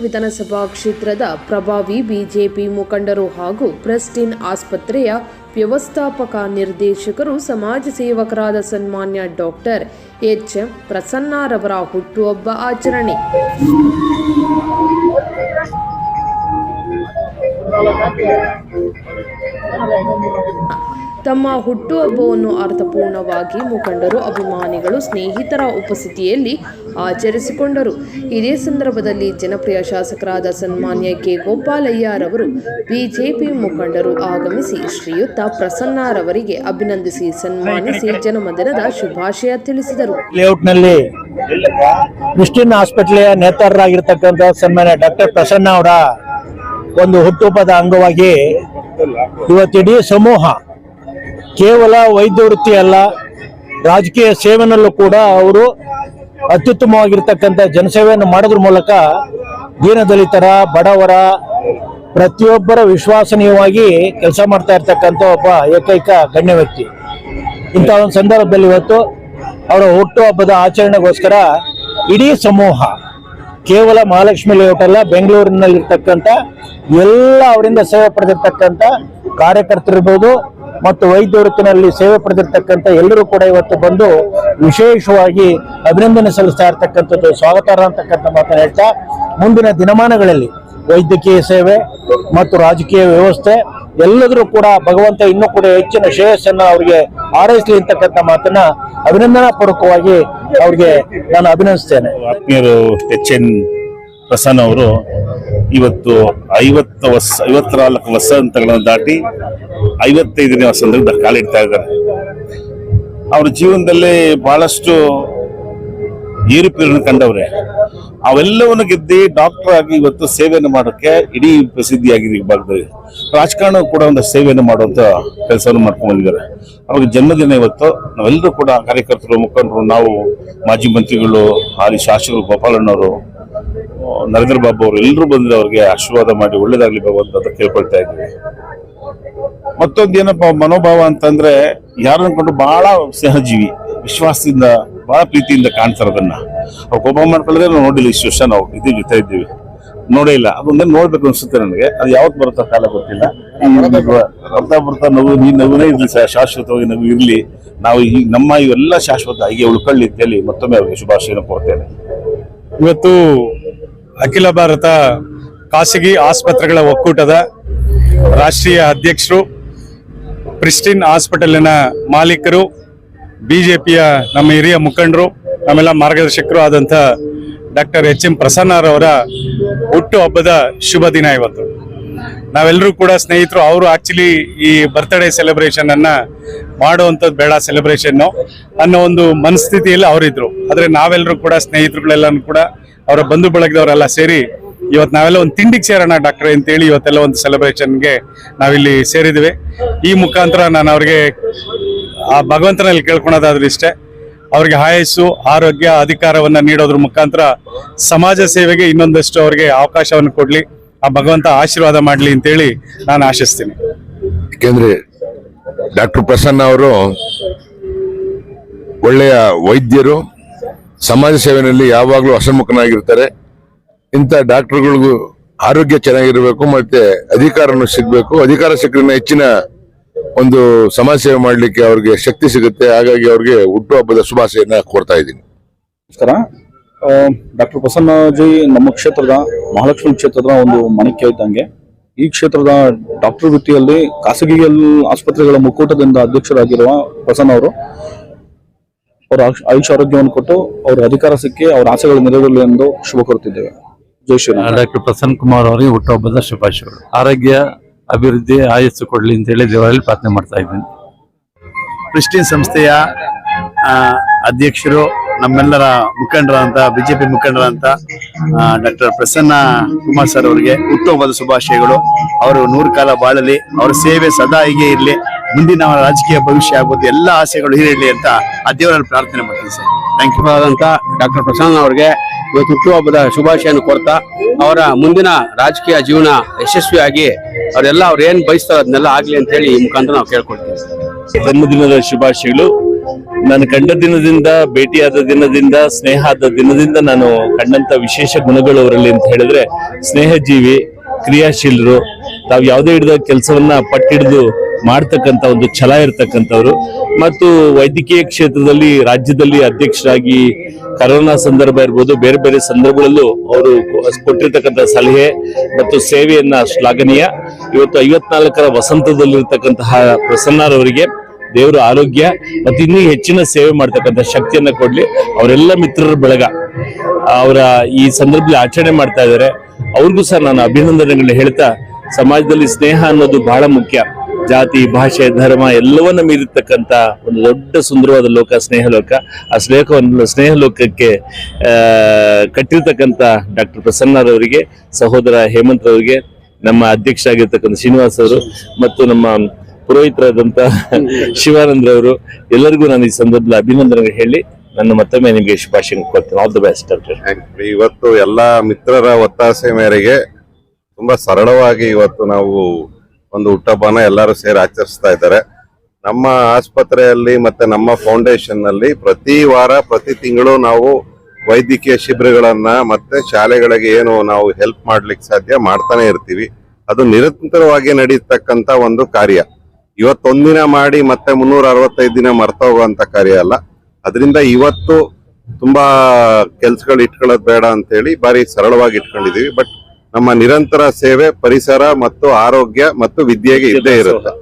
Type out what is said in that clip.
ವಿಧಾನಸಭಾ ಕ್ಷೇತ್ರದ ಪ್ರಭಾವಿ ಬಿಜೆಪಿ ಮುಖಂಡರು ಹಾಗೂ ಪ್ರೆಸ್ಟಿನ್ ಆಸ್ಪತ್ರೆಯ ವ್ಯವಸ್ಥಾಪಕ ನಿರ್ದೇಶಕರು ಸಮಾಜ ಸೇವಕರಾದ ಸನ್ಮಾನ್ಯ ಡಾಕ್ಟರ್ ಎಚ್ ಎಂ ಪ್ರಸನ್ನರವರ ಹುಟ್ಟುಹಬ್ಬ ಆಚರಣೆ. ತಮ್ಮ ಹುಟ್ಟುಹಬ್ಬವನ್ನು ಅರ್ಥಪೂರ್ಣವಾಗಿ ಮುಖಂಡರು, ಅಭಿಮಾನಿಗಳು, ಸ್ನೇಹಿತರ ಉಪಸ್ಥಿತಿಯಲ್ಲಿ ಆಚರಿಸಿಕೊಂಡರು. ಇದೇ ಸಂದರ್ಭದಲ್ಲಿ ಜನಪ್ರಿಯ ಶಾಸಕರಾದ ಸನ್ಮಾನ್ಯ ಕೆ. ಗೋಪಾಲಯ್ಯರವರು ಬಿಜೆಪಿ ಮುಖಂಡರು ಆಗಮಿಸಿ ಶ್ರೀಯುತ ಪ್ರಸನ್ನರವರಿಗೆ ಅಭಿನಂದಿಸಿ ಸನ್ಮಾನಿಸಿ ಜನ್ಮದಿನದ ಶುಭಾಶಯ ತಿಳಿಸಿದರು. ಲೇಔಟ್ನಲ್ಲಿ ಕ್ರಿಸ್ಟಿನ್ ಆಸ್ಪತ್ರೆಯ ನೇತಾರರಾಗಿರ್ತಕ್ಕಂಥ ಸನ್ಮಾನ್ಯ ಡಾಕ್ಟರ್ ಪ್ರಸನ್ನ ಅವರ ಒಂದು ಹುಟ್ಟುಹಬ್ಬದ ಅಂಗವಾಗಿ ಇವತ್ತಿಡೀ ಸಮೂಹ ಕೇವಲ ವೈದ್ಯ ವೃತ್ತಿ ಅಲ್ಲ, ರಾಜಕೀಯ ಸೇವೆನಲ್ಲೂ ಕೂಡ ಅವರು ಅತ್ಯುತ್ತಮವಾಗಿರ್ತಕ್ಕಂಥ ಜನಸೇವೆಯನ್ನು ಮಾಡೋದ್ರ ಮೂಲಕ ದೀನದಲಿತರ, ಬಡವರ, ಪ್ರತಿಯೊಬ್ಬರ ವಿಶ್ವಾಸನೀಯವಾಗಿ ಕೆಲಸ ಮಾಡ್ತಾ ಇರ್ತಕ್ಕಂಥ ಒಬ್ಬ ಏಕೈಕ ಗಣ್ಯ ವ್ಯಕ್ತಿ. ಇಂಥ ಒಂದು ಸಂದರ್ಭದಲ್ಲಿ ಇವತ್ತು ಅವರ ಹುಟ್ಟುಹಬ್ಬದ ಆಚರಣೆಗೋಸ್ಕರ ಇಡೀ ಸಮೂಹ ಕೇವಲ ಮಹಾಲಕ್ಷ್ಮಿ ಲೇಔಟ್ ಅಲ್ಲ, ಬೆಂಗಳೂರಿನಲ್ಲಿರ್ತಕ್ಕಂಥ ಎಲ್ಲ ಅವರಿಂದ ಸೇವೆ ಪಡೆದಿರ್ತಕ್ಕಂಥ ಕಾರ್ಯಕರ್ತರಿರ್ಬೋದು ಮತ್ತು ವೈದ್ಯ ವೃತ್ತಿನಲ್ಲಿ ಸೇವೆ ಪಡೆದಿರ್ತಕ್ಕಂಥ ಎಲ್ಲರೂ ಕೂಡ ಇವತ್ತು ಬಂದು ವಿಶೇಷವಾಗಿ ಅಭಿನಂದನೆ ಸಲ್ಲಿಸ್ತಾ ಇರ್ತಕ್ಕಂಥದ್ದು. ಸ್ವಾಗತಾರ್ಹ ಅಂತಕ್ಕಂಥ ಮಾತನ್ನು ಹೇಳ್ತಾ, ಮುಂದಿನ ದಿನಮಾನಗಳಲ್ಲಿ ವೈದ್ಯಕೀಯ ಸೇವೆ ಮತ್ತು ರಾಜಕೀಯ ವ್ಯವಸ್ಥೆ ಎಲ್ಲದರೂ ಕೂಡ ಭಗವಂತ ಇನ್ನೂ ಕೂಡ ಹೆಚ್ಚಿನ ಶ್ರೇಯಸ್ಸನ್ನ ಅವರಿಗೆ ಆರೈಸಲಿ ಅಂತಕ್ಕಂಥ ಮಾತನ್ನ ಅಭಿನಂದನಾ ಪೂರ್ವಕವಾಗಿ ಅವ್ರಿಗೆ ನಾನು ಅಭಿನಂದಿಸ್ತೇನೆ. ಆತ್ಮೀಯರು ಎಚ್ ಎನ್ ಪ್ರಸನ್ನ ಅವರು ಇವತ್ತು ಐವತ್ತು ವರ್ಷ ಐವತ್ನಾಲ್ಕು ವಸಂತಗಳನ್ನು ದಾಟಿ ಐವತ್ತೈದನೇ ವಸಂತಕ್ಕೆ ಕಾಲಿಡ್ತಾ ಇದ್ದಾರೆ. ಅವ್ರ ಜೀವನದಲ್ಲಿ ಬಹಳಷ್ಟು ಏರುಪೇರನ್ನು ಕಂಡವ್ರೆ. ಅವೆಲ್ಲವನ್ನು ಗೆದ್ದಿ ಡಾಕ್ಟರ್ ಆಗಿ ಇವತ್ತು ಸೇವೆಯನ್ನು ಮಾಡೋಕ್ಕೆ ಇಡೀ ಪ್ರಸಿದ್ಧಿಯಾಗಿದೆ ಈ ಭಾಗದಲ್ಲಿ. ರಾಜಕಾರಣ ಕೂಡ ಒಂದು ಸೇವೆಯನ್ನು ಮಾಡುವಂತ ಕೆಲಸವನ್ನು ಮಾಡ್ಕೊಂಡು ಬಂದಿದ್ದಾರೆ. ಅವ್ರಿಗೆ ಜನ್ಮದಿನ ಇವತ್ತು, ನಾವೆಲ್ಲರೂ ಕೂಡ ಕಾರ್ಯಕರ್ತರು, ಮುಖಂಡರು, ನಾವು, ಮಾಜಿ ಮಂತ್ರಿಗಳು, ಹಾಲಿ ಶಾಸಕರು, ಗೋಪಾಲಣ್ಣವರು, ನರೇಂದ್ರ ಬಾಬು ಅವರು ಎಲ್ಲರೂ ಬಂದ್ರೆ ಅವ್ರಿಗೆ ಆಶೀರ್ವಾದ ಮಾಡಿ ಒಳ್ಳೇದಾಗ್ಲಿ ಭಗವಂತ ಅಂತ ಕೇಳ್ಕೊಳ್ತಾ ಇದ್ದೀವಿ. ಮತ್ತೊಂದು ಏನಪ್ಪ, ಮನೋಭಾವ ಅಂತಂದ್ರೆ ಯಾರನ್ನ ಕೊಂಡು ಬಹಳ ಸಹಜೀವಿ ವಿಶ್ವಾಸದಿಂದ ಬಹಳ ಪ್ರೀತಿಯಿಂದ ಕಾಣ್ತಾರೆ ಅದನ್ನ. ಅವ್ರು ಕೋಪ ಮಾಡ್ಕೊಳ್ಳೋದೇ ನಾವು ನೋಡಿಲ್ಲ ಇಷ್ಟು ವರ್ಷ ನಾವು. ಇದೇ ಜೊತೆ ಇದ್ದೀವಿ. ನೋಡೇ ಇಲ್ಲ. ಅದೊಂದೇ ನೋಡ್ಬೇಕು ಅನ್ಸುತ್ತೆ ನನಗೆ. ಅದು ಯಾವತ್ತು ಬರುತ್ತೋ ಕಾಲ ಗೊತ್ತಿಲ್ಲ. ಬರ್ತಾ ಬರ್ತಾ ನಗು ನೀ ನಗುನೇ ಇರಲಿ ಶಾಶ್ವತವಾಗಿ ನಗು ಇರ್ಲಿ. ನಾವು ಈ ನಮ್ಮ ಇವೆಲ್ಲ ಶಾಶ್ವತ ಹೀಗೆ ಉಳ್ಕೊಳ್ಳಿ ಅಂತೇಳಿ ಮತ್ತೊಮ್ಮೆ ಅವರಿಗೆ ಶುಭಾಶಯನ ಕೊಡ್ತೇನೆ ಇವತ್ತು ಅಖಿಲ ಭಾರತ ಖಾಸಗಿ ಆಸ್ಪತ್ರೆಗಳ ಒಕ್ಕೂಟದ ರಾಷ್ಟ್ರೀಯ ಅಧ್ಯಕ್ಷರು, ಪ್ರಿಸ್ಟಿನ್ ಹಾಸ್ಪಿಟಲಿನ ಮಾಲೀಕರು ಬಿಜೆಪಿಯ ನಮ್ಮ ಹಿರಿಯ ಮುಖಂಡರು, ನಮ್ಮೆಲ್ಲ ಮಾರ್ಗದರ್ಶಕರು ಆದಂಥ ಡಾಕ್ಟರ್ ಎಚ್ ಎಂ ಪ್ರಸನ್ನರವರ ಹುಟ್ಟು ಹಬ್ಬದ ಶುಭ ದಿನ ಇವತ್ತು. ನಾವೆಲ್ಲರೂ ಕೂಡ ಸ್ನೇಹಿತರು, ಅವರು ಆಕ್ಚುಲಿ ಈ ಬರ್ತ್ಡೇ ಸೆಲೆಬ್ರೇಷನ್ ಅನ್ನ ಮಾಡುವಂಥದ್ದು ಬೇಡ ಸೆಲೆಬ್ರೇಷನ್ ಅನ್ನೋ ಒಂದು ಮನಸ್ಥಿತಿಯಲ್ಲಿ ಅವರಿದ್ರು. ಆದರೆ ನಾವೆಲ್ಲರೂ ಕೂಡ ಸ್ನೇಹಿತರುಗಳೆಲ್ಲನೂ ಕೂಡ ಅವರ ಬಂಧು ಬಳಗದವರೆಲ್ಲ ಸೇರಿ ಇವತ್ತು ನಾವೆಲ್ಲ ಒಂದು ತಿಂಡಿಗೆ ಸೇರೋಣ ಡಾಕ್ಟರ್ ಅಂತೇಳಿ ಇವತ್ತೆಲ್ಲ ಒಂದು ಸೆಲೆಬ್ರೇಷನ್ಗೆ ನಾವಿಲ್ಲಿ ಸೇರಿದ್ವಿ. ಈ ಮುಖಾಂತರ ನಾನು ಅವ್ರಿಗೆ ಆ ಭಗವಂತನಲ್ಲಿ ಕೇಳ್ಕೊಳೋದಾದ್ರೂ ಇಷ್ಟೇ, ಅವ್ರಿಗೆ ಆಯಸ್ಸು, ಆರೋಗ್ಯ, ಅಧಿಕಾರವನ್ನ ನೀಡೋದ್ರ ಮುಖಾಂತರ ಸಮಾಜ ಸೇವೆಗೆ ಇನ್ನೊಂದಷ್ಟು ಅವ್ರಿಗೆ ಅವಕಾಶವನ್ನು ಕೊಡ್ಲಿ, ಆ ಭಗವಂತ ಆಶೀರ್ವಾದ ಮಾಡ್ಲಿ ಅಂತೇಳಿ ನಾನು ಆಶಿಸ್ತೀನಿ. ಯಾಕೆಂದ್ರೆ ಡಾಕ್ಟರ್ ಪ್ರಸನ್ನ ಅವರು ಒಳ್ಳೆಯ ವೈದ್ಯರು, ಸಮಾಜ ಸೇವೆಯಲ್ಲಿ ಯಾವಾಗಲೂ ಹಸನ್ಮುಖನಾಗಿರ್ತಾರೆ ಇಂಥ ಡಾಕ್ಟರ್ಗಳಿಗೂ ಆರೋಗ್ಯ ಚೆನ್ನಾಗಿರಬೇಕು, ಮತ್ತೆ ಅಧಿಕಾರನು ಸಿಗಬೇಕು. ಅಧಿಕಾರ ಸಿಕ್ಕರೆ ಹೆಚ್ಚಿನ ಒಂದು ಸಮಾಜ ಸೇವೆ ಮಾಡಲಿಕ್ಕೆ ಅವ್ರಿಗೆ ಶಕ್ತಿ ಸಿಗುತ್ತೆ. ಹಾಗಾಗಿ ಅವ್ರಿಗೆ ಹುಟ್ಟುಹಬ್ಬದ ಶುಭಾಶಯನ ಕೋರ್ತಾ ಇದ್ದೀನಿ. ನಮಸ್ಕಾರ. ಡಾಕ್ಟರ್ ಪ್ರಸನ್ನ ಜೈ ನಮ್ಮ ಕ್ಷೇತ್ರದ ಮಹಾಲಕ್ಷ್ಮಿ ಕ್ಷೇತ್ರದ ಒಂದು ಮಣಿಕೆ ಇದ್ದಂಗೆ ಈ ಕ್ಷೇತ್ರದ ಡಾಕ್ಟರ್ ವೃತ್ತಿಯಲ್ಲಿ ಖಾಸಗಿ ಆಸ್ಪತ್ರೆಗಳ ಮುಕ್ಕೂಟದಿಂದ ಅಧ್ಯಕ್ಷರಾಗಿರುವ ಪ್ರಸನ್ನ ಅವರು ಅವರ ಆಯುಷ್- ಆಯುಷ್ ಆರೋಗ್ಯವನ್ನು ಕೊಟ್ಟು ಅವರ ಅಧಿಕಾರ ಸಿಕ್ಕಿ ಅವರ ಆಸೆಗಳು ನೆರವೇರಲಿ ಎಂದು ಶುಭ ಕೋರುತ್ತಿದ್ದೇವೆ. ಜೈ ಶ್ರೀರಾಮ್. ಡಾಕ್ಟರ್ ಪ್ರಸನ್ನ ಕುಮಾರ್ ಅವರಿಗೆ ಹುಟ್ಟುಹಬ್ಬದ ಶುಭಾಶಯಗಳು. ಆರೋಗ್ಯ ಅಭಿವೃದ್ಧಿ ಆಯಸ್ಸು ಕೊಡಲಿ ಅಂತ ಹೇಳಿ ದೇವರಲ್ಲಿ ಪ್ರಾರ್ಥನೆ ಮಾಡ್ತಾ ಇದ್ದೀನಿ. ಕ್ರಿಸ್ಟಿನ್ ಸಂಸ್ಥೆಯ ಆ, ಅಧ್ಯಕ್ಷರು ನಮ್ಮೆಲ್ಲರ ಮುಖಂಡರಂತ ಬಿಜೆಪಿ ಮುಖಂಡರಂತ ಡಾಕ್ಟರ್ ಪ್ರಸನ್ನ ಕುಮಾರ್ ಸರ್ ಅವರಿಗೆ ಹುಟ್ಟುಹಬ್ಬದ ಶುಭಾಶಯಗಳು. ಅವರು ನೂರು ಕಾಲ ಬಾಳಲಿ ಅವರ ಸೇವೆ ಸದಾ ಹೀಗೆ ಇರಲಿ ಮುಂದಿನ ಅವರ ರಾಜಕೀಯ ಭವಿಷ್ಯ ಆಗ್ಬೋದು ಎಲ್ಲ ಆಸೆಗಳು ಹೀರಿರಲಿ ಅಂತ ಆ ದೇವರಲ್ಲಿ ಪ್ರಾರ್ಥನೆ ಮಾಡ್ತೀನಿ ಸರ್. ಥ್ಯಾಂಕ್ ಯು ಆದಂತ ಡಾಕ್ಟರ್ ಪ್ರಸನ್ನ ಅವರಿಗೆ ಇವತ್ತು ಹುಟ್ಟುಹಬ್ಬದ ಶುಭಾಶಯನ ಕೊಡ್ತಾ ಅವರ ಮುಂದಿನ ರಾಜಕೀಯ ಜೀವನ ಯಶಸ್ವಿಯಾಗಿ ಅವರೆಲ್ಲ ಅವ್ರು ಏನ್ ಬಯಸ್ತಾರೋ ಅದನ್ನೆಲ್ಲ ಆಗ್ಲಿ ಅಂತ ಹೇಳಿ ಈ ಮುಖಾಂತರ ನಾವು ಕೇಳ್ಕೊಳ್ತೀವಿ. ಜನ್ಮದಿನದ ಶುಭಾಶಯಗಳು. ನಾನು ಕಂಡ ದಿನದಿಂದ, ಭೇಟಿಯಾದ ದಿನದಿಂದ ಸ್ನೇಹ ಆದ ದಿನದಿಂದ ನಾನು ಕಂಡಂತ ವಿಶೇಷ ಗುಣಗಳು ಅವರಲ್ಲಿ ಅಂತ ಹೇಳಿದ್ರೆ, ಸ್ನೇಹಜೀವಿ, ಕ್ರಿಯಾಶೀಲರು, ತಾವು ಯಾವುದೇ ಹಿಡಿದ ಕೆಲಸವನ್ನ ಪಟ್ಟಿಡಿದು ಮಾಡ್ತಕ್ಕಂತ ಒಂದು ಛಲ ಇರ್ತಕ್ಕಂಥವ್ರು. ಮತ್ತು ವೈದ್ಯಕೀಯ ಕ್ಷೇತ್ರದಲ್ಲಿ ರಾಜ್ಯದಲ್ಲಿ ಅಧ್ಯಕ್ಷರಾಗಿ ಕರೋನಾ ಸಂದರ್ಭ ಇರ್ಬೋದು, ಬೇರೆ ಬೇರೆ ಸಂದರ್ಭಗಳಲ್ಲೂ ಅವರು ಕೊಟ್ಟಿರ್ತಕ್ಕಂಥ ಸಲಹೆ ಮತ್ತು ಸೇವೆಯನ್ನ ಶ್ಲಾಘನೀಯ. ಇವತ್ತು ಐವತ್ನಾಲ್ಕರ ವಸಂತದಲ್ಲಿರ್ತಕ್ಕಂತಹ ಪ್ರಸನ್ನರವರಿಗೆ ದೇವರ ಆರೋಗ್ಯ ಮತ್ತು ಇನ್ನೂ ಹೆಚ್ಚಿನ ಸೇವೆ ಮಾಡ್ತಕ್ಕಂಥ ಶಕ್ತಿಯನ್ನ ಕೊಡ್ಲಿ. ಅವರೆಲ್ಲ ಮಿತ್ರರ ಬಳಗ. ಅವರ ಈ ಸಂದರ್ಭದಲ್ಲಿ ಆಚರಣೆ ಮಾಡ್ತಾ ಇದ್ದಾರೆ. ಅವ್ರಿಗೂ ಸಹ ನಾನು ಅಭಿನಂದನೆಗಳನ್ನ ಹೇಳ್ತಾ, ಸಮಾಜದಲ್ಲಿ ಸ್ನೇಹ ಅನ್ನೋದು ಬಹಳ ಮುಖ್ಯ. ಜಾತಿ ಭಾಷೆ ಧರ್ಮ ಎಲ್ಲವನ್ನ ಮೀರಿರ್ತಕ್ಕಂಥ ಒಂದು ದೊಡ್ಡ ಸುಂದರವಾದ ಲೋಕ ಸ್ನೇಹ ಲೋಕ ಆ ಸ್ನೇಹವನ್ನು ಸ್ನೇಹ ಲೋಕಕ್ಕೆ ಆ, ಕಟ್ಟಿರ್ತಕ್ಕಂಥ ಡಾಕ್ಟರ್ ಪ್ರಸನ್ನರವರಿಗೆ ಸಹೋದರ ಹೇಮಂತ್ ರವರಿಗೆ ನಮ್ಮ ಅಧ್ಯಕ್ಷ ಆಗಿರ್ತಕ್ಕಂಥ ಶ್ರೀನಿವಾಸ್ ಅವರು ಮತ್ತು ನಮ್ಮ ಪುರೋಹಿತರಾದಂಥ ಶಿವಾನಂದ್ರ ಅವರು ಎಲ್ಲರಿಗೂ ನಾನು ಈ ಸಂದರ್ಭದಲ್ಲಿ ಅಭಿನಂದನೆ ಹೇಳಿ ನನ್ನ ಮತ್ತೊಮ್ಮೆ ನಿಮಗೆ ಶುಭಾಶಯ ಕೊಡ್ತೇನೆ ಆಲ್ ದ ಬೆಸ್ಟ್ ಡಾಕ್ಟರ್ ಇವತ್ತು ಎಲ್ಲಾ ಮಿತ್ರರ ಒತ್ತಾಸೆ ಮೇರೆಗೆ ತುಂಬಾ ಸರಳವಾಗಿ ಇವತ್ತು ನಾವು ಒಂದು ಹುಟ್ಟಬ್ಬನ ಎಲ್ಲರೂ ಸೇರಿ ಆಚರಿಸ್ತಾ ಇದ್ದಾರೆ. ನಮ್ಮ ಆಸ್ಪತ್ರೆಯಲ್ಲಿ ಮತ್ತೆ ನಮ್ಮ ಫೌಂಡೇಶನ್ನಲ್ಲಿ ಪ್ರತಿ ವಾರ, ಪ್ರತಿ ತಿಂಗಳು ನಾವು ವೈದ್ಯಕೀಯ ಶಿಬಿರಗಳನ್ನ ಮತ್ತೆ ಶಾಲೆಗಳಿಗೆ ಏನು ನಾವು ಹೆಲ್ಪ್ ಮಾಡ್ಲಿಕ್ಕೆ ಸಾಧ್ಯ ಮಾಡ್ತಾನೆ ಇರ್ತೀವಿ. ಅದು ನಿರಂತರವಾಗಿ ನಡೀತಕ್ಕಂತ ಒಂದು ಕಾರ್ಯ. ಇವತ್ತೊಂದಿನ ಮಾಡಿ ಮತ್ತೆ ಮುನ್ನೂರ ಅರವತ್ತೈದು ದಿನ ಮರ್ತೋಗುವಂತ ಕಾರ್ಯ ಅಲ್ಲ. ಅದರಿಂದ ಇವತ್ತು ತುಂಬಾ ಕೆಲ್ಸಗಳು ಇಟ್ಕೊಳ್ಳೋದು ಬೇಡ ಅಂತ ಹೇಳಿ ಬಾರಿ ಸರಳವಾಗಿ ಇಟ್ಕೊಂಡಿದೀವಿ. ಬಟ್ ನಮ್ಮ ನಿರಂತರ ಸೇವೆ ಪರಿಸರ ಮತ್ತು ಆರೋಗ್ಯ ಮತ್ತು ವಿದ್ಯೆಗೆ ಇದ್ದೇ ಇರುತ್ತೆ.